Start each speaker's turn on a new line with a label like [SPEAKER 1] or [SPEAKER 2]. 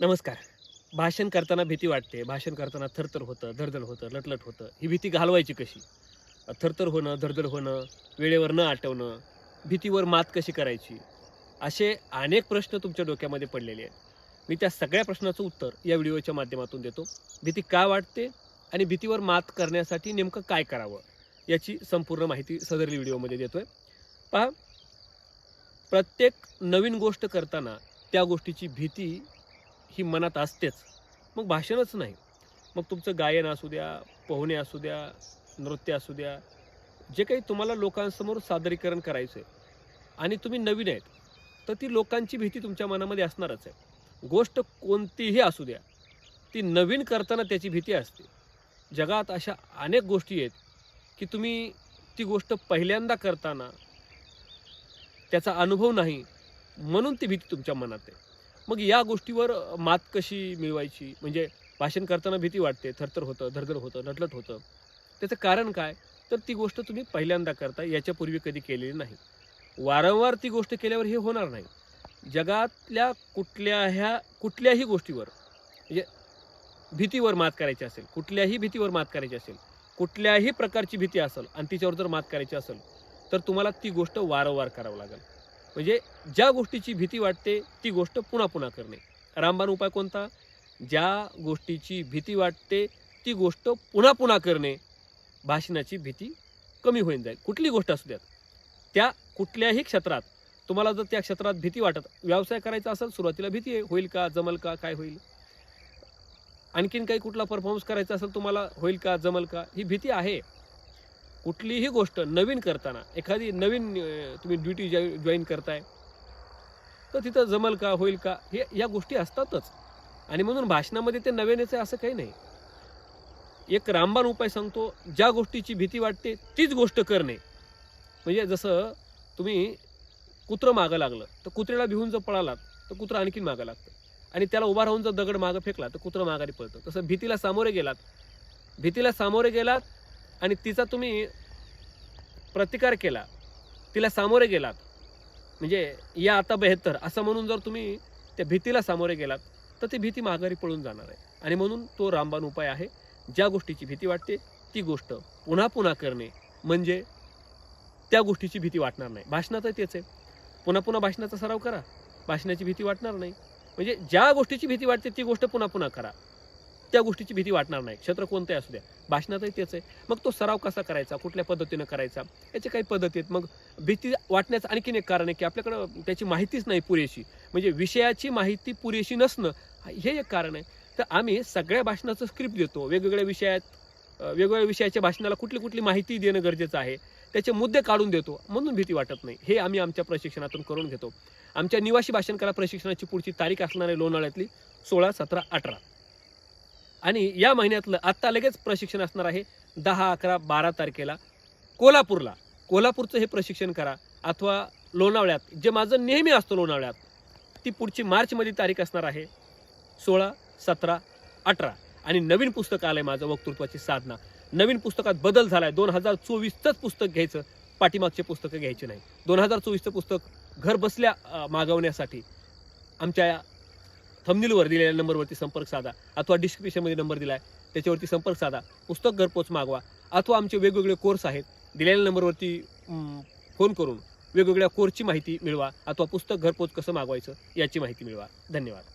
[SPEAKER 1] नमस्कार. भाषण करताना भीती वाटते. भाषण करताना थरथर होतं धडधड होतं लटलट होतं. ही भीती घालवायची कशी? थरथर होणं धडधड होणं वेळेवर न आटवणं भीतीवर मात कशी करायची? असे अनेक प्रश्न तुमच्या डोक्यामध्ये पडलेले आहेत. मी त्या सगळ्या प्रश्नाचं उत्तर या व्हिडिओच्या माध्यमातून देतो. भीती का वाटते आणि भीतीवर मात करण्यासाठी नेमकं काय करावं याची संपूर्ण माहिती सदरली व्हिडिओमध्ये देतोय. पहा प्रत्येक नवीन गोष्ट करताना त्या गोष्टीची भीती ही मनात असतेच. मग भाषणच नाही. मग तुमचं गायन असू द्या पोहणे असू द्या नृत्य असू द्या जे काही तुम्हाला लोकांसमोर सादरीकरण करायचं आहे आणि तुम्ही नवीन आहेत तर ती लोकांची भीती तुमच्या मनामध्ये असणारच आहे. गोष्ट कोणतीही असू द्या ती नवीन करताना त्याची भीती असते. जगात अशा अनेक गोष्टी आहेत की तुम्ही ती गोष्ट पहिल्यांदा करताना त्याचा अनुभव नाही म्हणून ती भीती तुमच्या मनात आहे. मग या गोष्टीवर मात कशी मिळवायची? म्हणजे भाषण करताना भीती वाटते थरथर होतं धरधर होतं लटलट होतं. त्याचं कारण काय? तर ती गोष्ट तुम्ही पहिल्यांदा करता याच्यापूर्वी कधी केलेली नाही. वारंवार ती गोष्ट केल्यावर हे होणार नाही. जगातल्या कुठल्याह्या कुठल्याही गोष्टीवर म्हणजे भीतीवर मात करायची असेल कुठल्याही भीतीवर मात करायची असेल कुठल्याही प्रकारची भीती असेल आणि तिच्यावर जर मात करायची असेल तर तुम्हाला ती गोष्ट वारंवार करावं लागेल. म्हणजे ज्या गोष्टीची भीती वाटते ती गोष्ट पुन्हा पुन्हा करणे. रामबाण उपाय कोणता? ज्या गोष्टीची भीती वाटते ती गोष्ट पुन्हा पुन्हा करणे. भाषणाची भीती कमी होईन जाईल. कुठली गोष्ट असू द्यात? त्या कुठल्याही क्षेत्रात तुम्हाला जर त्या क्षेत्रात भीती वाटत व्यवसाय करायचा असेल सुरुवातीला भीती आहे होईल का जमल का काय होईल? आणखीन काही कुठला परफॉर्मन्स करायचा असेल तुम्हाला होईल का जमल का ही भीती आहे. कुठलीही गोष्ट नवीन करताना एखादी नवीन तुम्ही ड्युटी जॉईन करताय तर तिथं जमल का होईल का हे या गोष्टी असतातच. आणि म्हणून भाषणामध्ये ते नवीनच आहे असं काही नाही. एक रामबाण उपाय सांगतो ज्या गोष्टीची भीती वाटते तीच गोष्ट करणे. म्हणजे जसं तुम्ही कुत्रं मागं लागलं तर कुत्र्याला भिवून जर पळालात तर कुत्रं आणखीन मागं लागतं. आणि त्याला उभा राहून जर दगड मागं फेकला तर कुत्रं माघारी पळतं. तसं भीतीला सामोरे गेलात भीतीला सामोरे गेलात आणि तिचा तुम्ही प्रतिकार केला तिला सामोरे गेलात म्हणजे या आता बेहतर असं म्हणून जर तुम्ही त्या भीतीला सामोरे गेलात तर ती भीती माघारी पळून जाणार आहे. आणि म्हणून तो रामबाण उपाय आहे ज्या गोष्टीची भीती वाटते ती गोष्ट पुन्हा पुन्हा करणे म्हणजे त्या गोष्टीची भीती वाटणार नाही. भाषणाचं तेच आहे. पुन्हा पुन्हा भाषणाचा सराव करा. भाषणाची भीती वाटणार नाही. म्हणजे ज्या गोष्टीची भीती वाटते ती गोष्ट पुन्हा पुन्हा करा. त्या गोष्टीची भीती वाटणार नाही. क्षेत्र कोणतंही असू द्या. भाषणातही तेच आहे. मग तो सराव कसा करायचा? कुठल्या पद्धतीनं करायचा? याचे काही पद्धती आहेत. मग भीती वाटण्याचं आणखीन एक कारण आहे की आपल्याकडं त्याची माहितीच नाही पुरेशी. म्हणजे विषयाची माहिती पुरेशी नसणं हे एक कारण आहे. तर आम्ही सगळ्या भाषणाचं स्क्रिप्ट देतो. वेगवेगळ्या विषयात वेगवेगळ्या विषयाच्या भाषणाला कुठली कुठली माहिती देणं गरजेचं आहे. त्याचे मुद्दे काढून देतो. म्हणून भीती वाटत नाही. हे आम्ही आमच्या प्रशिक्षणातून करून घेतो. आमच्या निवासी भाषण कला प्रशिक्षणाची पुढची तारीख असणार आहे लोणाळ्यातली सोळा सतरा अठरा. आणि या महिन्यातलं आत्ता लगेच प्रशिक्षण असणार आहे दहा अकरा बारा तारखेला. कोल्हापूरला. कोल्हापूरचं हे प्रशिक्षण करा. अथवा लोणावळ्यात जे माझं नेहमी असतं लोणावळ्यात ती पुढची मार्चमध्ये तारीख असणार आहे सोळा सतरा अठरा. आणि नवीन पुस्तक आलं आहे माझं वक्तृत्वाची साधना. नवीन पुस्तकात बदल झाला आहे दोन हजार चोवीसचंच पुस्तक घ्यायचं. पाठीमागचे पुस्तकं घ्यायची नाही. दोन हजार चोवीसचं पुस्तक घर बसल्या मागवण्यासाठी आमच्या थंबनीलवर दिलेल्या नंबरवरती संपर्क साधा. अथवा डिस्क्रिप्शनमध्ये नंबर दिला आहे त्याच्यावरती संपर्क साधा. पुस्तक घरपोच मागवा. अथवा आमचे वेगवेगळे कोर्स आहेत दिलेल्या नंबरवरती फोन करून वेगवेगळ्या कोर्सची माहिती मिळवा. अथवा पुस्तक घरपोच कसं मागवायचं याची माहिती मिळवा. धन्यवाद.